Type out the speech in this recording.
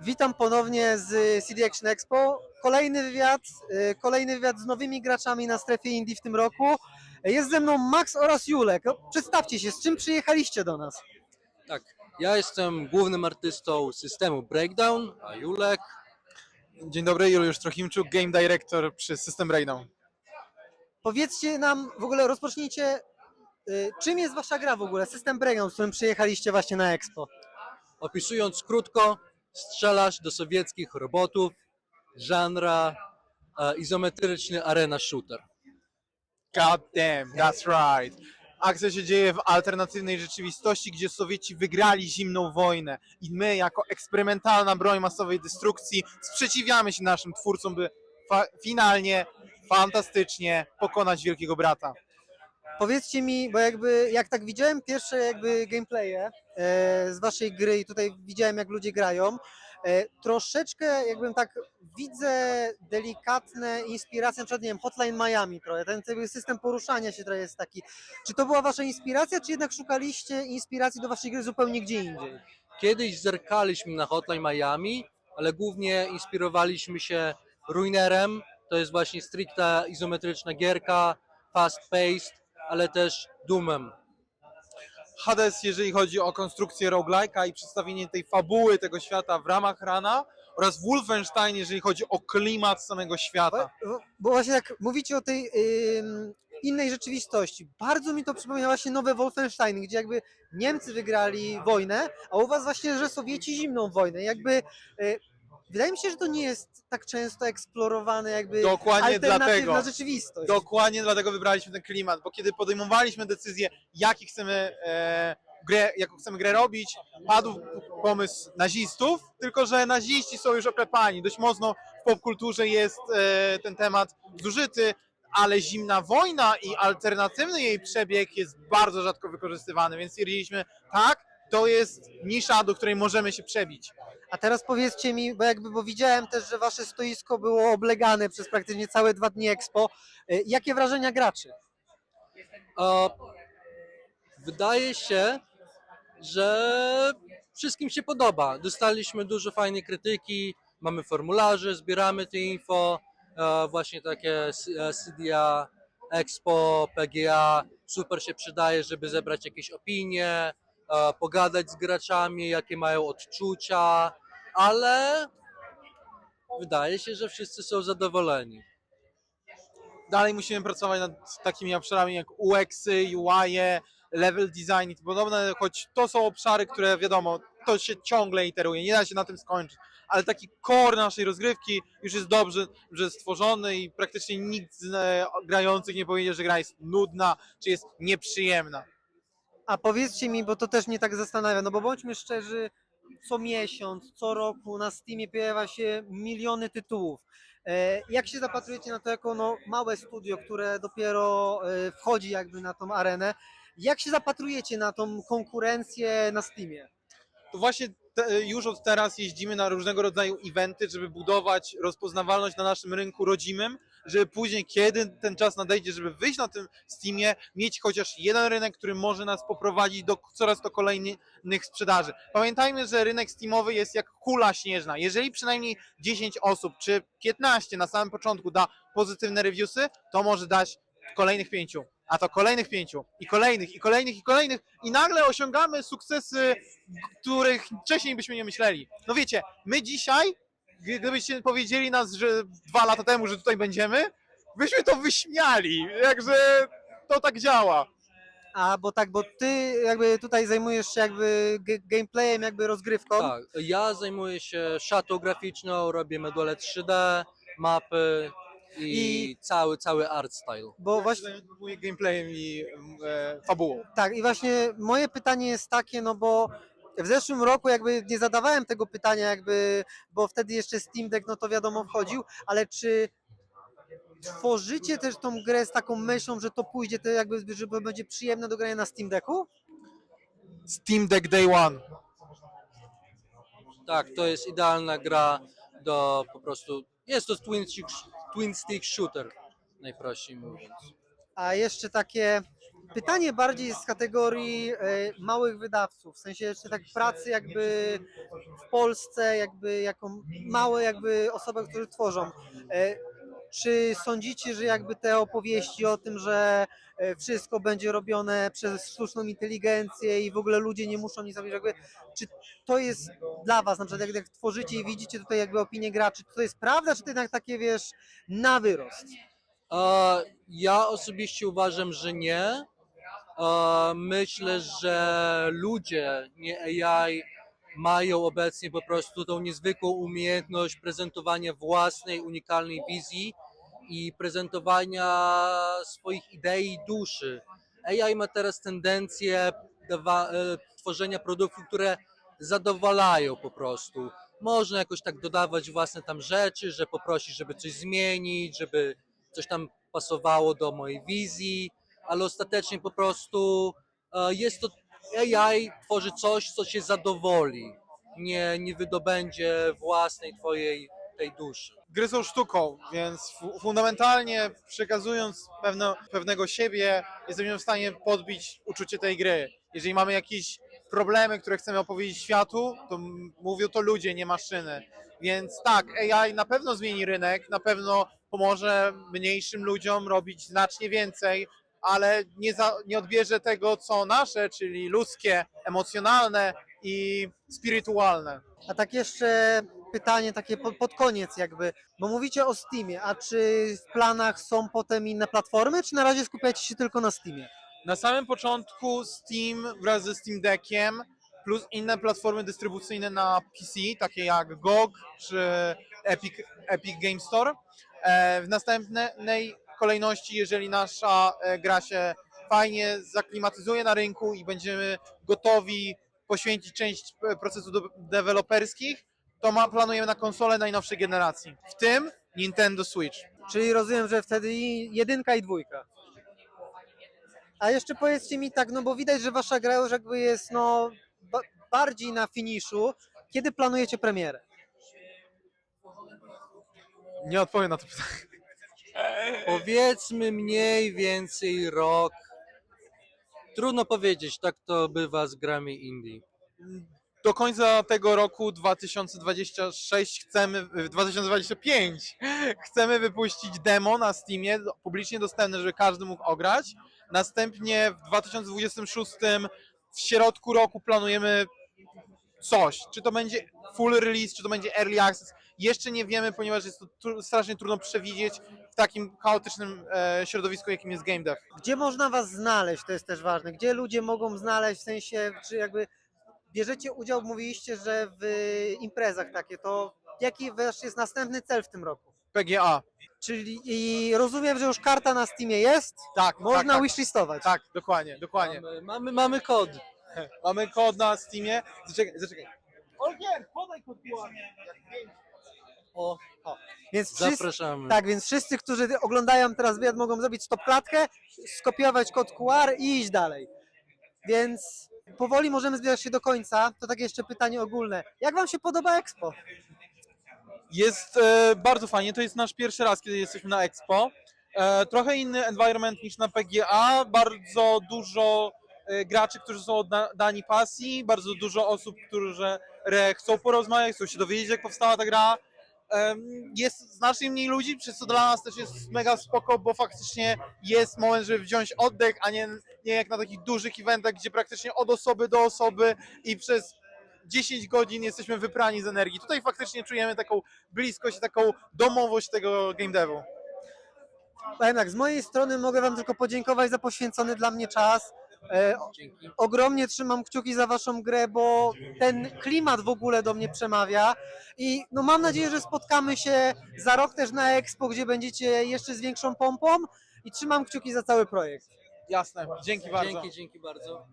Witam ponownie z CD Action Expo. Kolejny wywiad, y, kolejny wywiad z nowymi graczami na strefie Indie w tym roku. Jest ze mną Max oraz Julek. No, Przedstawcie się, z czym przyjechaliście do nas? Tak, ja jestem głównym artystą systemu Breakdown, a Julek Dzień dobry, Juliusz Trochimczuk, Game Director przy System Breakdown. Powiedzcie nam, w ogóle rozpocznijcie, y, czym jest wasza gra w ogóle, System Breakdown, z którym przyjechaliście właśnie na Expo. opisując krótko, strzelasz do sowieckich robotów, żanra e, izometryczny arena shooter. God damn, that's right. Akcja się dzieje w alternatywnej rzeczywistości, gdzie Sowieci wygrali zimną wojnę i my, jako eksperymentalna broń masowej destrukcji, sprzeciwiamy się naszym twórcom, by fa- finalnie, fantastycznie pokonać Wielkiego Brata. Powiedzcie mi, bo jakby jak tak widziałem pierwsze jakby gameplaye e, z waszej gry i tutaj widziałem jak ludzie grają, e, troszeczkę jakbym tak widzę delikatne inspiracje, na przykład nie wiem, Hotline Miami trochę, ten system poruszania się trochę jest taki. Czy to była wasza inspiracja, czy jednak szukaliście inspiracji do waszej gry zupełnie gdzie indziej? Kiedyś zerkaliśmy na Hotline Miami, ale głównie inspirowaliśmy się Ruinerem, to jest właśnie stricte izometryczna gierka, fast-paced, ale też Doomem. Hades, jeżeli chodzi o konstrukcję roguelike'a i przedstawienie tej fabuły tego świata w ramach rana oraz Wolfenstein, jeżeli chodzi o klimat samego świata. Bo, bo właśnie jak mówicie o tej ym, innej rzeczywistości, bardzo mi to przypomina właśnie nowe Wolfenstein, gdzie jakby Niemcy wygrali wojnę, a u was właśnie, że Sowieci zimną wojnę. Jakby y, wydaje mi się, że to nie jest tak często eksplorowane jakby Dokładnie alternatywna dlatego. rzeczywistość. Dokładnie dlatego wybraliśmy ten klimat, bo kiedy podejmowaliśmy decyzję, jaki chcemy e, grę, jaką chcemy grę robić, padł pomysł nazistów, tylko że naziści są już oklepani. Dość mocno w popkulturze jest e, ten temat zużyty, ale zimna wojna i alternatywny jej przebieg jest bardzo rzadko wykorzystywany, więc stwierdziliśmy, tak, to jest nisza, do której możemy się przebić. A teraz powiedzcie mi, bo jakby bo widziałem też, że wasze stoisko było oblegane przez praktycznie całe dwa dni Expo. Y, jakie wrażenia graczy? E, Wydaje się, że wszystkim się podoba. Dostaliśmy dużo fajnej krytyki, mamy formularze, zbieramy te info, e, właśnie takie e, CDA, Expo, PGA. Super się przydaje, żeby zebrać jakieś opinie, e, pogadać z graczami, jakie mają odczucia, ale wydaje się, że wszyscy są zadowoleni. dalej musimy pracować nad takimi obszarami jak UX-y, UI-e, level design i podobne, choć to są obszary, które wiadomo, to się ciągle iteruje, nie da się na tym skończyć, ale taki core naszej rozgrywki już jest dobrze że stworzony i praktycznie nikt z e, grających nie powiedzie, że gra jest nudna, czy jest nieprzyjemna. A powiedzcie mi, bo to też mnie tak zastanawia, no bo bądźmy szczerzy, co miesiąc, co roku na Steamie pojawia się miliony tytułów. E, Jak się zapatrujecie na to jako no, małe studio, które dopiero e, wchodzi jakby na tą arenę? Jak się zapatrujecie na tą konkurencję na Steamie? To właśnie te, już od teraz jeździmy na różnego rodzaju eventy, żeby budować rozpoznawalność na naszym rynku rodzimym, żeby później, kiedy ten czas nadejdzie, żeby wyjść na tym Steamie, mieć chociaż jeden rynek, który może nas poprowadzić do coraz to kolejnych sprzedaży. Pamiętajmy, że rynek Steamowy jest jak kula śnieżna. Jeżeli przynajmniej 10 osób czy 15 na samym początku da pozytywne reviewsy, to może dać kolejnych pięciu, a to kolejnych pięciu i kolejnych, i kolejnych, i kolejnych i nagle osiągamy sukcesy których wcześniej byśmy nie myśleli. No wiecie, my dzisiaj, gdybyście powiedzieli nas, że dwa lata temu, że tutaj będziemy, byśmy to wyśmiali, jakże to tak działa. A bo tak, bo ty jakby tutaj zajmujesz się jakby gameplayem, jakby rozgrywką. Tak, ja zajmuję się szatą graficzną, robię modele 3D, mapy i, I- cały, cały art style. Bo właśnie Zajmuję gameplayem i e, fabułą. Tak, i właśnie moje pytanie jest takie, no bo w zeszłym roku jakby nie zadawałem tego pytania, jakby, bo wtedy jeszcze Steam Deck, no to wiadomo, wchodził, ale czy tworzycie też tą grę z taką myślą, że to pójdzie, to jakby, żeby będzie przyjemne do grania na Steam Decku? Steam Deck Day One. Tak, to jest idealna gra do po prostu. Jest to twin stick, twin stick shooter, najprościej mówiąc. A jeszcze takie, pytanie bardziej z kategorii e, małych wydawców, w sensie jeszcze tak pracy jakby w Polsce, jakby jako małe jakby osoby, które tworzą. E, Czy sądzicie, że jakby te opowieści o tym, że e, wszystko będzie robione przez sztuczną inteligencję i w ogóle ludzie nie muszą nic robić, jakby, czy to jest dla was, na przykład jak, jak tworzycie i widzicie tutaj jakby opinię graczy, czy to jest prawda, czy to jednak takie, wiesz, na wyrost? Ja osobiście uważam, że nie. Myślę, że ludzie, nie AI, mają obecnie po prostu tą niezwykłą umiejętność prezentowania własnej, unikalnej wizji i prezentowania swoich idei i duszy. AI ma teraz tendencję e, tworzenia produktów, które zadowalają po prostu. Można jakoś tak dodawać własne tam rzeczy, że poprosić, żeby coś zmienić, żeby coś tam pasowało do mojej wizji, ale ostatecznie po prostu e, jest to AI tworzy coś, co cię zadowoli, nie, nie wydobędzie własnej twojej tej duszy. Gry są sztuką, więc fu- fundamentalnie przekazując pewne, pewnego siebie, jesteśmy w stanie podbić uczucie tej gry. Jeżeli mamy jakieś problemy, które chcemy opowiedzieć światu, to mówią to ludzie, nie maszyny. Więc tak, AI na pewno zmieni rynek, na pewno pomoże mniejszym ludziom robić znacznie więcej, ale nie, za, nie odbierze tego, co nasze, czyli ludzkie, emocjonalne i spirytualne. A tak jeszcze pytanie takie pod, pod koniec jakby, bo mówicie o Steamie, a czy w planach są potem inne platformy, czy na razie skupiacie się tylko na Steamie? Na samym początku Steam wraz ze Steam Deckiem plus inne platformy dystrybucyjne na PC, takie jak GOG czy Epic, Epic Game Store. E, W następnej kolejności, jeżeli nasza e, gra się fajnie zaklimatyzuje na rynku i będziemy gotowi poświęcić część e, procesu do- deweloperskich, to ma, planujemy na konsole najnowszej generacji, w tym Nintendo Switch. Czyli rozumiem, że wtedy i jedynka i dwójka. A jeszcze powiedzcie mi tak, no bo widać, że wasza gra już jakby jest no ba- bardziej na finiszu. Kiedy planujecie premierę? Nie odpowiem na to pytanie. Powiedzmy mniej więcej rok. Trudno powiedzieć, tak to bywa z grami indie. do końca tego roku 2026 chcemy, w 2025 chcemy wypuścić demo na Steamie, publicznie dostępne, żeby każdy mógł ograć. Następnie w 2026 w środku roku planujemy coś. Czy to będzie full release, czy to będzie early access. Jeszcze nie wiemy, ponieważ jest to tru- strasznie trudno przewidzieć takim chaotycznym e, środowisku, jakim jest game dev. Gdzie można was znaleźć, to jest też ważne. Gdzie ludzie mogą znaleźć, w sensie, czy jakby bierzecie udział, mówiliście, że w imprezach takie, to jaki wasz jest następny cel w tym roku? PGA. Czyli i rozumiem, że już karta na Steamie jest, Tak, można tak, tak, wishlistować. tak, dokładnie, dokładnie. Mamy, mamy, mamy kod. Mamy kod na Steamie. Zaczekaj, zaczekaj. Olgier, podaj kod O, Więc wszyscy, zapraszamy. tak, więc wszyscy, którzy oglądają teraz wywiad, mogą zrobić stop klatkę, skopiować kod QR i iść dalej. Więc powoli możemy zbierać się do końca. To takie jeszcze pytanie ogólne. Jak wam się podoba Expo? Jest e, bardzo fajnie, to jest nasz pierwszy raz, kiedy jesteśmy na Expo. E, trochę inny environment niż na PGA, bardzo dużo e, graczy, którzy są oddani pasji, bardzo dużo osób, którzy re- chcą porozmawiać, chcą się dowiedzieć, jak powstała ta gra. Jest znacznie mniej ludzi, przez co dla nas też jest mega spoko, bo faktycznie jest moment, żeby wziąć oddech, a nie, nie jak na takich dużych eventach, gdzie praktycznie od osoby do osoby i przez 10 godzin jesteśmy wyprani z energii. Tutaj faktycznie czujemy taką bliskość, taką domowość tego game devu. Powiem tak, z mojej strony mogę wam tylko podziękować za poświęcony dla mnie czas. E, ogromnie trzymam kciuki za waszą grę, bo ten klimat w ogóle do mnie przemawia i no mam nadzieję, że spotkamy się za rok też na Expo, gdzie będziecie jeszcze z większą pompą i trzymam kciuki za cały projekt. Jasne, dzięki bardzo. Dzięki, dzięki bardzo.